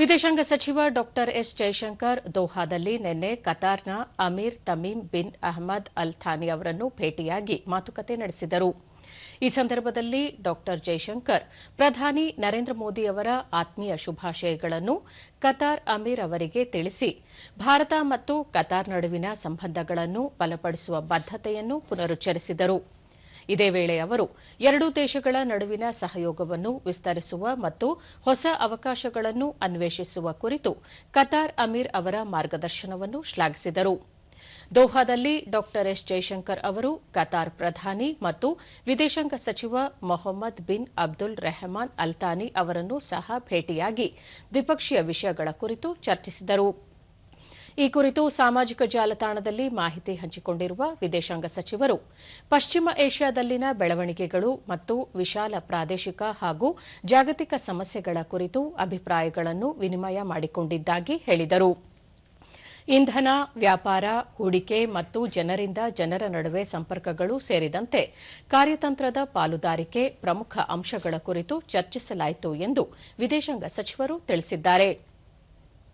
ವಿದೇಶಾಂಗ ಸಚಿವ ಡಾ ಎಸ್ ಜೈಶಂಕರ್ ದೋಹಾದಲ್ಲಿ ನಿನ್ನೆ ಕತಾರ್ನ Amir Tamim bin Ahmad Al Thani ಅವರನ್ನು ಭೇಟಿಯಾಗಿ ಮಾತುಕತೆ ನಡೆಸಿದರು. ಈ ಸಂದರ್ಭದಲ್ಲಿ ಡಾ ಜೈಶಂಕರ್, ಪ್ರಧಾನಿ ನರೇಂದ್ರ ಮೋದಿ ಅವರ ಆತ್ಮೀಯ ಶುಭಾಶಯಗಳನ್ನು ಕತಾರ್ ಅಮೀರ್ ಅವರಿಗೆ ತಿಳಿಸಿ, ಭಾರತ ಮತ್ತು ಕತಾರ್ ನಡುವಿನ ಸಂಬಂಧಗಳನ್ನು ಬಲಪಡಿಸುವ ಬದ್ದತೆಯನ್ನು ಪುನರುಚ್ಚರಿಸಿದರು. ಇದೇ ವೇಳೆ ಅವರು ಎರಡೂ ದೇಶಗಳ ನಡುವಿನ ಸಹಯೋಗವನ್ನು ವಿಸ್ತರಿಸುವ ಮತ್ತು ಹೊಸ ಅವಕಾಶಗಳನ್ನು ಅನ್ವೇಷಿಸುವ ಕುರಿತು ಕತಾರ್ ಅಮೀರ್ ಅವರ ಮಾರ್ಗದರ್ಶನವನ್ನು ಶ್ಲಾಘಿಸಿದರು. ದೋಹಾದಲ್ಲಿ ಡಾ ಎಸ್ ಜೈಶಂಕರ್ ಅವರು, ಕತಾರ್ ಪ್ರಧಾನಿ ಮತ್ತು ವಿದೇಶಾಂಗ ಸಚಿವ Mohammed bin Abdul Rahman Al Thani ಅವರನ್ನು ಸಹ ಭೇಟಿಯಾಗಿ ದ್ವಿಪಕ್ಷೀಯ ವಿಷಯಗಳ ಕುರಿತು ಚರ್ಚಿಸಿದರು. ಈ ಕುರಿತು ಸಾಮಾಜಿಕ ಜಾಲತಾಣದಲ್ಲಿ ಮಾಹಿತಿ ಹಂಚಿಕೊಂಡಿರುವ ವಿದೇಶಾಂಗ ಸಚಿವರು, ಪಶ್ಚಿಮ ಏಷ್ಯಾದಲ್ಲಿನ ಬೆಳವಣಿಗೆಗಳು ಮತ್ತು ವಿಶಾಲ ಪ್ರಾದೇಶಿಕ ಹಾಗೂ ಜಾಗತಿಕ ಸಮಸ್ಯೆಗಳ ಕುರಿತು ಅಭಿಪ್ರಾಯಗಳನ್ನು ವಿನಿಮಯ ಮಾಡಿಕೊಂಡಿದ್ದಾಗಿ ಹೇಳಿದರು. ಇಂಧನ, ವ್ಯಾಪಾರ, ಹೂಡಿಕೆ ಮತ್ತು ಜನರಿಂದ ಜನರ ನಡುವೆ ಸಂಪರ್ಕಗಳು ಸೇರಿದಂತೆ ಕಾರ್ಯತಂತ್ರದ ಪಾಲುದಾರಿಕೆ ಪ್ರಮುಖ ಅಂಶಗಳ ಕುರಿತು ಚರ್ಚಿಸಲಾಯಿತು ಎಂದು ವಿದೇಶಾಂಗ ಸಚಿವರು ತಿಳಿಸಿದ್ದಾರೆ.